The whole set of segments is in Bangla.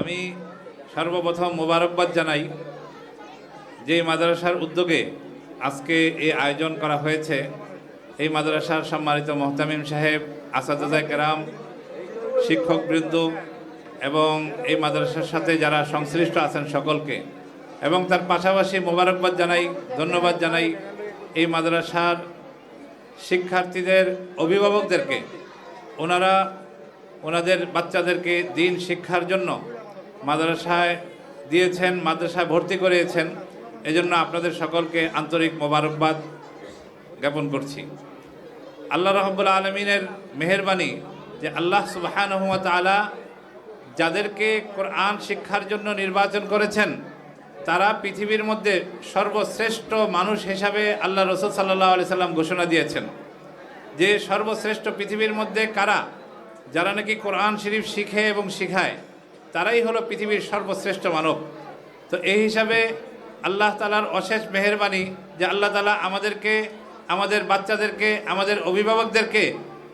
আমি সর্বপ্রথম মোবারকবাদ জানাই যে মাদ্রাসার উদ্যোগে আজকে এই আয়োজন করা হয়েছে। এই মাদ্রাসার সম্মানিত মোহতামিম সাহেব আসাদা কেরাম, শিক্ষকবৃন্দ এবং এই মাদ্রাসার সাথে যারা সংশ্লিষ্ট আছেন সকলকে। এবং তার পাশাপাশি মোবারকবাদ জানাই, ধন্যবাদ জানাই এই মাদ্রাসার শিক্ষার্থীদের, অভিভাবকদেরকে। ওনারা ওনাদের বাচ্চাদেরকে দিন শিক্ষার জন্য মাদ্রাসায় দিয়েছেন, মাদ্রাসায় ভর্তি করিয়েছেন। এজন্য আপনাদের সকলকে আন্তরিক মোবারকবাদ জ্ঞাপন করছি। আল্লাহ রহবুল আলমিনের মেহরবানি যে আল্লাহ সুবাহানহমত তালা যাদেরকে কোরআন শিক্ষার জন্য নির্বাচন করেছেন, তারা পৃথিবীর মধ্যে সর্বশ্রেষ্ঠ মানুষ হিসাবে আল্লাহ রসুল সাল্লাহ আলি সাল্লাম ঘোষণা দিয়েছেন। যে সর্বশ্রেষ্ঠ পৃথিবীর মধ্যে কারা যারা নাকি কোরআন শরীফ শিখে এবং শিখায়, তারাই হলো পৃথিবীর সর্বশ্রেষ্ঠ মানব। তো এই হিসাবে আল্লাহ তালার অশেষ মেহরবানি যে আল্লাহ তালা আমাদেরকে, আমাদের বাচ্চাদেরকে, আমাদের অভিভাবকদেরকে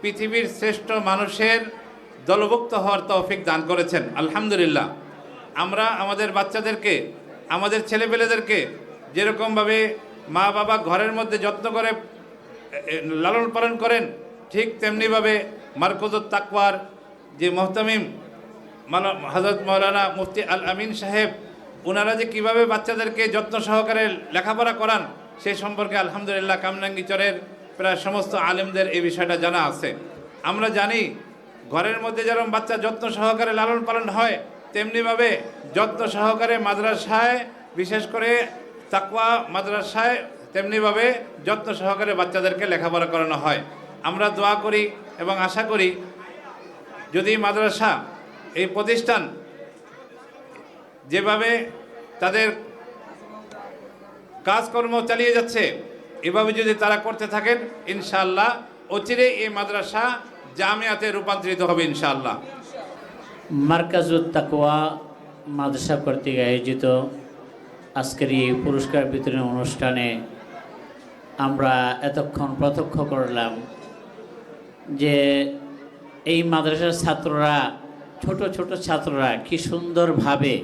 পৃথিবীর শ্রেষ্ঠ মানুষের দলভুক্ত হওয়ার তৌফিক দান করেছেন। আলহামদুলিল্লাহ। আমরা আমাদের বাচ্চাদেরকে, আমাদের ছেলেপেলেদেরকে যেরকমভাবে মা বাবা ঘরের মধ্যে যত্ন করে লালন পালন করেন ঠিক তেমনিভাবে মার্কজুত তাকওয়ার যে মোহতামিম হজরত মৌলানা মুফতি আল আমিন সাহেব ওনারা যে কীভাবে বাচ্চাদেরকে যত্ন সহকারে লেখাপড়া করান সেই সম্পর্কে আলহামদুলিল্লাহ কামনাঙ্গিচরের প্রায় সমস্ত আলেমদের এই বিষয়টা জানা আছে। আমরা জানি, ঘরের মধ্যে যেরকম বাচ্চা যত্ন সহকারে লালন পালন হয়, তেমনিভাবে যত্ন সহকারে মাদ্রাসায়, বিশেষ করে তাকওয়া মাদ্রাসায়, তেমনিভাবে যত্ন সহকারে বাচ্চাদেরকে লেখাপড়া করানো হয়। আমরা দোয়া করি এবং আশা করি যদি মাদ্রাসা এই প্রতিষ্ঠান যেভাবে তাদের কাজকর্ম চালিয়ে যাচ্ছে, এভাবে যদি তারা করতে থাকেন, ইনশাআল্লাহ অচিরে এই মাদ্রাসা জামিয়াতে রূপান্তরিত হবে ইনশাআল্লাহ। মার্কাজুত তাকোয়া মাদ্রাসা কর্তৃক আয়োজিত আজকের এই পুরস্কার বিতরণ অনুষ্ঠানে আমরা এতক্ষণ প্রত্যক্ষ করলাম। যে এই মাদ্রাসার ছাত্ররা, ছোট ছোট ছাত্ররা কি সুন্দরভাবে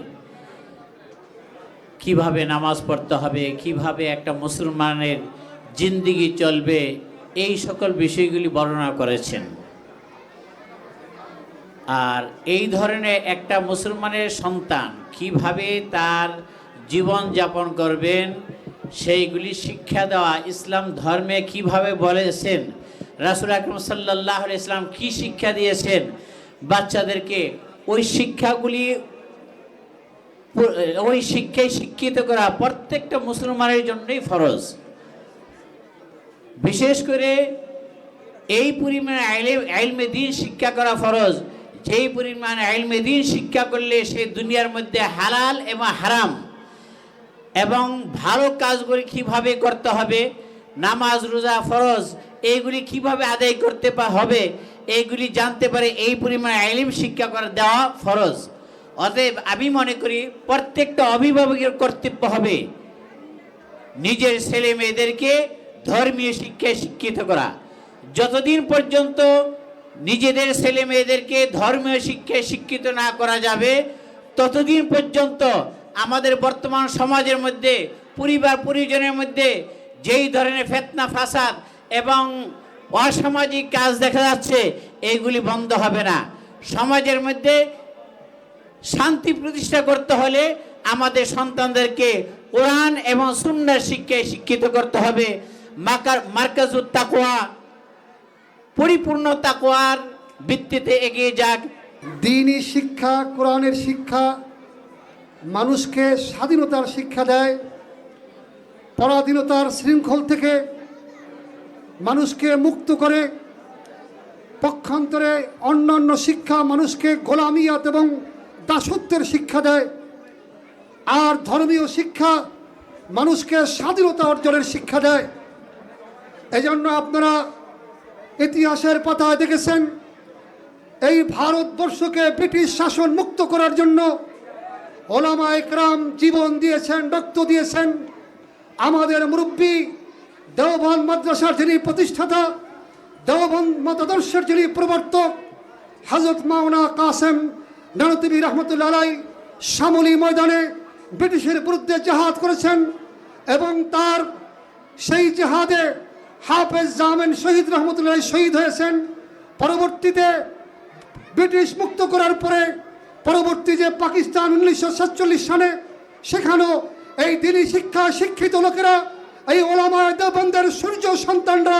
কীভাবে নামাজ পড়তে হবে, কীভাবে একটা মুসলমানের জিন্দিগি চলবে, এই সকল বিষয়গুলি বর্ণনা করেছেন। আর এই ধরনের একটা মুসলমানের সন্তান কীভাবে তার জীবন যাপন করবেন, সেইগুলি শিক্ষা দেওয়া ইসলাম ধর্মে কীভাবে বলেছেন রাসুল আকরম সাল্লাহ ইসলাম কি শিক্ষা দিয়েছেন? বাচ্চাদেরকে ওই শিক্ষাগুলি ওই শিক্ষায় শিক্ষিত করা প্রত্যেকটা মুসলমানের জন্যই ফরজ। বিশেষ করে এই পরিমাণে আইলে আইলমে দিন শিক্ষা করা ফরজ। যেই পরিমাণে আইলমে দিন শিক্ষা করলে সে দুনিয়ার মধ্যে হালাল এবং হারাম এবং ভালো কাজগুলি কীভাবে করতে হবে? নামাজ, রোজা ফরজ। এইগুলি কীভাবে আদায় করতে হবে? এইগুলি জানতে পারে এই পরিমাণে আইলিম শিক্ষা করে দেওয়া ফরজ। অতএব আমি মনে করি প্রত্যেকটা অভিভাবকের কর্তব্য হবে নিজের ছেলে মেয়েদেরকে ধর্মীয় শিক্ষায় শিক্ষিত করা। যতদিন পর্যন্ত নিজেদের ছেলে মেয়েদেরকে ধর্মীয় শিক্ষায় শিক্ষিত না করা যাবে, ততদিন পর্যন্ত আমাদের বর্তমান সমাজের মধ্যে, পরিবার পরিজনের মধ্যে যেই ধরনের ফেতনা, ফাসাদ এবং অসামাজিক কাজ দেখা যাচ্ছে এইগুলি বন্ধ হবে না। সমাজের মধ্যে শান্তি প্রতিষ্ঠা করতে হলে আমাদের সন্তানদেরকে কোরআন এবং সুন্নার শিক্ষায় শিক্ষিত করতে হবে। মাকার মার্কাজুত তাকোয়া পরিপূর্ণ তাকোয়ার ভিত্তিতে এগিয়ে যাক। দিনই শিক্ষা, কোরআনের শিক্ষা, মানুষকে স্বাধীনতার শিক্ষা দেয়। পরাধীনতার শৃঙ্খল থেকে মানুষকে মুক্ত করে, পক্ষান্তরে অন্যান্য শিক্ষা মানুষকে গোলামিয়াত এবং দাসত্বের শিক্ষা দেয়। আর ধর্মীয় শিক্ষা মানুষকে স্বাধীনতা অর্জনের শিক্ষা দেয়। এজন্য আপনারা ইতিহাসের পাতায় দেখেছেন, এই ভারতবর্ষকে ব্রিটিশ শাসন মুক্ত করার জন্য ওলামা একরাম জীবন দিয়েছেন, রক্ত দিয়েছেন। আমাদের মুরব্বী দেওবন্দ মাদ্রাসার যিনি প্রতিষ্ঠাতা, দেওবন্দ মতাদর্শের যিনি প্রবর্তক হজরত মাওনা কাসেম নানতিবি রহমতুল্লাহ আলাই শ্যামলী ময়দানে ব্রিটিশের বিরুদ্ধে জাহাদ করেছেন এবং তার সেই জেহাদে হাফেজ জামেন শহীদ রহমতুল্লাহ শহীদ হয়েছেন। পরবর্তীতে ব্রিটিশ মুক্ত করার পরে পরবর্তী যে পাকিস্তান উনিশশো সাতচল্লিশ সালে সেখানেও এই দিনই শিক্ষা শিক্ষিত লোকেরা এই ওলামায় দেবন্দের সূর্য সন্তানরা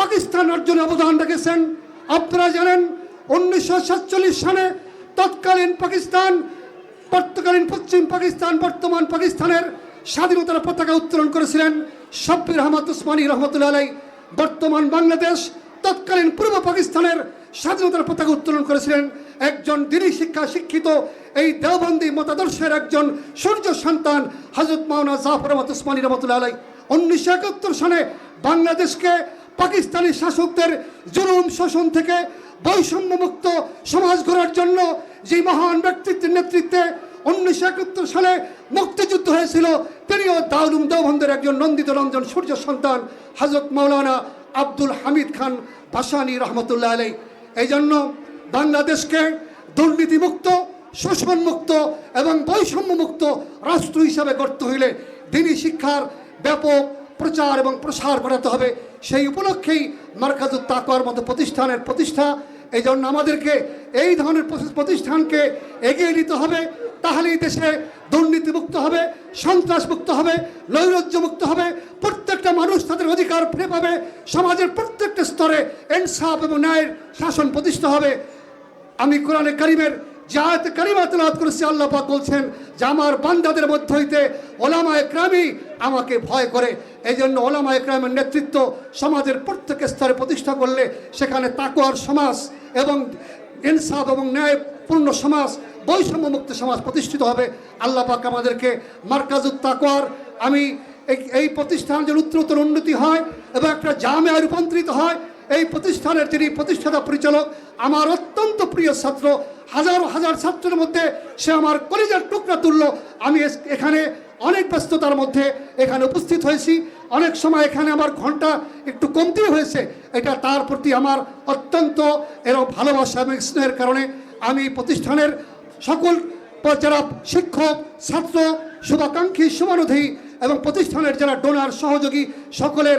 পাকিস্তান অর্জনে অবদান রেখেছেন। আপনারা জানেন, উনিশশো সাতচল্লিশ সালে তৎকালীন পাকিস্তান, বর্তকালীন পশ্চিম পাকিস্তান, বর্তমান পাকিস্তানের স্বাধীনতার পতাকা উত্তোলন করেছিলেন শব্বির রহমত উসমানী রহমতুল্লাহ আলাই। বর্তমান বাংলাদেশ তৎকালীন পূর্ব পাকিস্তানের স্বাধীনতার পতাকা উত্তোলন করেছিলেন। একজন দিনী শিক্ষা শিক্ষিত এই দেওবন্দি মতাদর্শের একজন সূর্য সন্তান হজরত মাওনা জাফর রহমত উসমানী রহমতুল্লাহ আলাই। উনিশশো একাত্তর সালে বাংলাদেশকে পাকিস্তানি শাসকদের জুলুম শোষণ থেকে বৈষম্যমুক্ত সমাজ গড়ার জন্য যে মহান ব্যক্তিত্বের নেতৃত্বে উনিশশো একাত্তর সালে মুক্তিযুদ্ধ হয়েছিল, তিনিও দাউলুম দেওবন্দের একজন নন্দিত রঞ্জন সূর্য সন্তান হজরত মৌলানা আব্দুল হামিদ খান ভাসানি রহমতুল্লাহ আলাই এই জন্য বাংলাদেশকে দুর্নীতিমুক্ত, শোষণমুক্ত এবং বৈষম্যমুক্ত রাষ্ট্র হিসাবে গড়তে হইলে দিনী শিক্ষার ব্যাপক প্রচার এবং প্রসার ঘটাতে হবে। সেই উপলক্ষেই মার্কাজুত তাকওয়ার মতো প্রতিষ্ঠানের প্রতিষ্ঠা এই জন্য আমাদেরকে এই ধরনের প্রতি- প্রতিষ্ঠানকে এগিয়ে নিতে হবে। তাহলেই দেশে দুর্নীতিমুক্ত হবে, সন্ত্রাসমুক্ত হবে, নৈরাজ্যমুক্ত হবে। প্রত্যেকটা মানুষ তাদের অধিকার ফিরে পাবে। সমাজের প্রত্যেকটা স্তরে ইনসাফ এবং ন্যায়ের শাসন প্রতিষ্ঠা হবে। আমি কোরআনে কারিমের আয়াতে কারিমা তেলাওয়াত করেছি, আল্লাহ পাক বলছেন, যে আমার বান্দাদের মধ্য হইতে ওলামা একরামই আমাকে ভয় করে। এই জন্য ওলামা একরামের নেতৃত্ব সমাজের প্রত্যেক স্তরে প্রতিষ্ঠা করলে সেখানে তাকোয়ার সমাজ এবং ইনসাফ এবং ন্যায়পূর্ণ সমাজ, বৈষম্যমুক্ত সমাজ প্রতিষ্ঠিত হবে। আল্লাহ পাক আমাদেরকে মার্কাজুত তাকোয়ার আমি এই- এই প্রতিষ্ঠান যেন উত্তরোত্তর উন্নতি হয় এবং একটা জামে রূপান্তরিত হয়। এই প্রতিষ্ঠানের যিনি প্রতিষ্ঠাতা পরিচালক, আমার অত্যন্ত প্রিয় ছাত্র হাজারো হাজার ছাত্রের মধ্যে সে আমার কলিজার টুকরা তুলল। আমি এখানে অনেক ব্যস্ততার মধ্যে এখানে উপস্থিত হয়েছি। অনেক সময় এখানে আমার ঘণ্টা একটু কমতি হয়েছে। এটা তার প্রতি আমার অত্যন্ত এর ভালোবাসা এবং স্নেহের কারণে আমি প্রতিষ্ঠানের সকল যারা শিক্ষক, ছাত্র, শুভাকাঙ্ক্ষী শুভানুধী এবং প্রতিষ্ঠানের যারা ডোনার সহযোগী, সকলের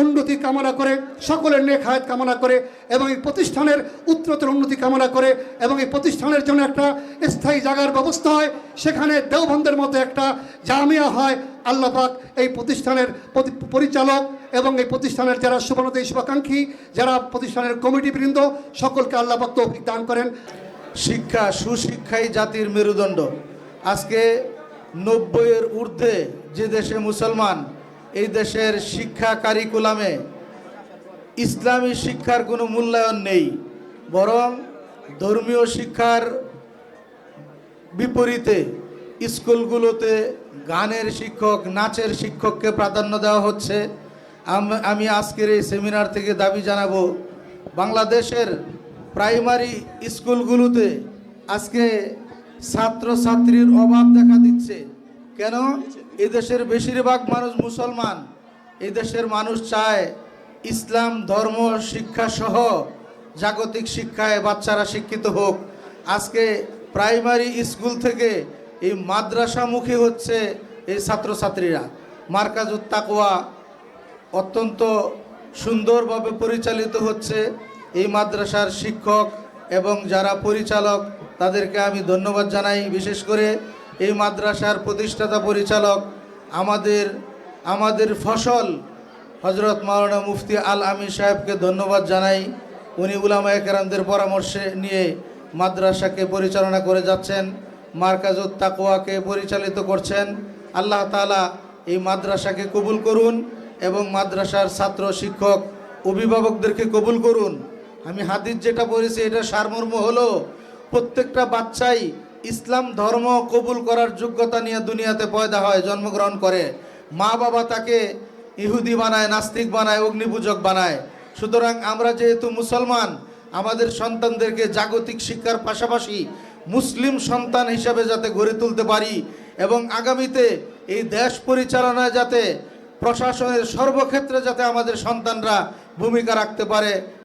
উন্নতি কামনা করে, সকলের নেক হায়াত কামনা করে এবং এই প্রতিষ্ঠানের উত্তরোত্তর উন্নতি কামনা করে এবং এই প্রতিষ্ঠানের জন্য একটা স্থায়ী জায়গার ব্যবস্থা হয়। সেখানে দেওবন্দের মতো একটা জামিয়া হয়। আল্লাহ পাক এই প্রতিষ্ঠানের পরিচালক এবং এই প্রতিষ্ঠানের যারা শুভানুদী শুভাকাঙ্ক্ষী, যারা প্রতিষ্ঠানের কমিটিবৃন্দ সকলকে আল্লাহ পাক তৌফিক দান করেন। শিক্ষা, সুশিক্ষাই জাতির মেরুদণ্ড। আজকে নব্বইয়ের ঊর্ধ্বে যে দেশে মুসলমান এই দেশের শিক্ষা কারিকুলামে ইসলামী শিক্ষার কোনো মূল্যায়ন নেই, বরং ধর্মীয় শিক্ষার বিপরীতে স্কুলগুলোতে গানের শিক্ষক, নাচের শিক্ষককে প্রাধান্য দেওয়া হচ্ছে। আমি আজকের এই সেমিনার থেকে দাবি জানাব, বাংলাদেশের প্রাইমারি স্কুলগুলোতে আজকে ছাত্রছাত্রীর অভাব দেখা দিচ্ছে। কেন? এদেশের বেশিরভাগ মানুষ মুসলমান। এই দেশের মানুষ চায় ইসলাম, ধর্ম, শিক্ষা সহ জাগতিক শিক্ষায় বাচ্চারা শিক্ষিত হোক। আজকে প্রাইমারি স্কুল থেকে এই মাদ্রাসামুখী হচ্ছে এই ছাত্রছাত্রীরা। মার্কাজুত তাকওয়া অত্যন্ত সুন্দরভাবে পরিচালিত হচ্ছে এই মাদ্রাসার শিক্ষক এবং যারা পরিচালক, তাদেরকে আমি ধন্যবাদ জানাই। বিশেষ করে এই মাদ্রাসার প্রতিষ্ঠাতা পরিচালক আমাদের আমাদের ফসল হজরত মাওলানা মুফতি আল আমিন সাহেবকে ধন্যবাদ জানাই। উনি উলামা একরামদের পরামর্শে নিয়ে মাদ্রাসাকে পরিচালনা করে যাচ্ছেন, মার্কাজুত তাকোয়াকে পরিচালিত করছেন। আল্লাহ তাআলা এই মাদ্রাসাকে কবুল করুন এবং মাদ্রাসার ছাত্র, শিক্ষক, অভিভাবকদেরকে কবুল করুন। আমি হাদিস যেটা পড়েছি, এটা সারমর্ম হলো, প্রত্যেকটা বাচ্চাই ইসলাম ধর্ম কবুল করার যোগ্যতা নিয়ে দুনিয়াতে পয়দা হয়, জন্মগ্রহণ করে। মা বাবা তাকে ইহুদি বানায়, নাস্তিক বানায়, অগ্নিপূজক বানায়। সুতরাং আমরা যেহেতু মুসলমান, আমাদের সন্তানদেরকে জাগতিক শিক্ষার পাশাপাশি মুসলিম সন্তান হিসাবে যাতে গড়ে তুলতে পারি এবং আগামীতে এই দেশ পরিচালনায় যাতে প্রশাসনের সর্বক্ষেত্রে যাতে আমাদের সন্তানরা ভূমিকা রাখতে পারে